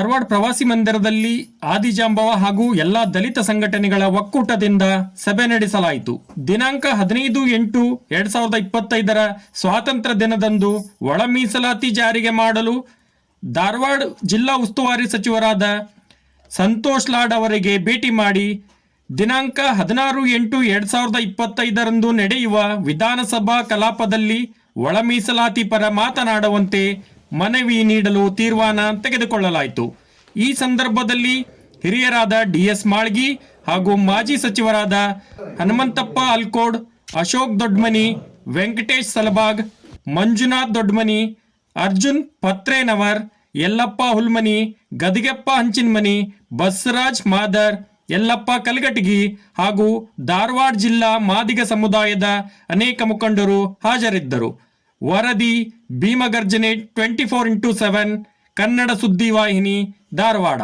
ಧಾರವಾಡ ಪ್ರವಾಸಿ ಮಂದಿರದಲ್ಲಿ ಆದಿಜಾಂಬವ ಹಾಗೂ ಎಲ್ಲಾ ದಲಿತ ಸಂಘಟನೆಗಳ ಒಕ್ಕೂಟದಿಂದ ಸಭೆ ನಡೆಸಲಾಯಿತು. ದಿನಾಂಕ ಹದಿನೈದು ಎಂಟು ಎರಡ್ ಸಾವಿರದ ಇಪ್ಪತ್ತೈದರ ಸ್ವಾತಂತ್ರ್ಯ ದಿನದಂದು ಒಳ ಮೀಸಲಾತಿ ಜಾರಿಗೆ ಮಾಡಲು ಧಾರವಾಡ ಜಿಲ್ಲಾ ಉಸ್ತುವಾರಿ ಸಚಿವರಾದ ಸಂತೋಷ್ ಲಾಡ್ ಅವರಿಗೆ ಭೇಟಿ ಮಾಡಿ ದಿನಾಂಕ ಹದಿನಾರು ಎಂಟು ಎರಡ್ ಸಾವಿರದ ಇಪ್ಪತ್ತೈದರಂದು ನಡೆಯುವ ವಿಧಾನಸಭಾ ಕಲಾಪದಲ್ಲಿ ಒಳ ಮೀಸಲಾತಿ ಪರ ಮಾತನಾಡುವಂತೆ ಮನವಿ ನೀಡಲು ತೀರ್ಮಾನ ತೆಗೆದುಕೊಳ್ಳಲಾಯಿತು. ಈ ಸಂದರ್ಭದಲ್ಲಿ ಹಿರಿಯರಾದ ಡಿಎಸ್ ಮಾಳ್ಗಿ ಹಾಗೂ ಮಾಜಿ ಸಚಿವರಾದ ಹನುಮಂತಪ್ಪ ಅಲ್ಕೋಡ್, ಅಶೋಕ್ ದೊಡ್ಮನಿ, ವೆಂಕಟೇಶ್ ಸಲಬಾಗ್ ಮಂಜುನಾಥ್ ದೊಡ್ಮನಿ, ಅರ್ಜುನ್ ಪತ್ರೇನವರ್, ಯಲ್ಲಪ್ಪ ಹುಲ್ಮನಿ, ಗದಿಗೆಪ್ಪ ಹಂಚಿನ್ಮನಿ, ಬಸವರಾಜ್ ಮಾದರ್, ಯಲ್ಲಪ್ಪ ಕಲ್ಗಟಗಿ ಹಾಗೂ ಧಾರವಾಡ ಜಿಲ್ಲಾ ಮಾದಿಗ ಸಮುದಾಯದ ಅನೇಕ ಮುಖಂಡರು ಹಾಜರಿದ್ದರು. ವರದಿ ಭೀಮಗರ್ಜನೆ twenty four into seven Kannada ಸುದ್ದಿವಾಹಿನಿ Dharwad.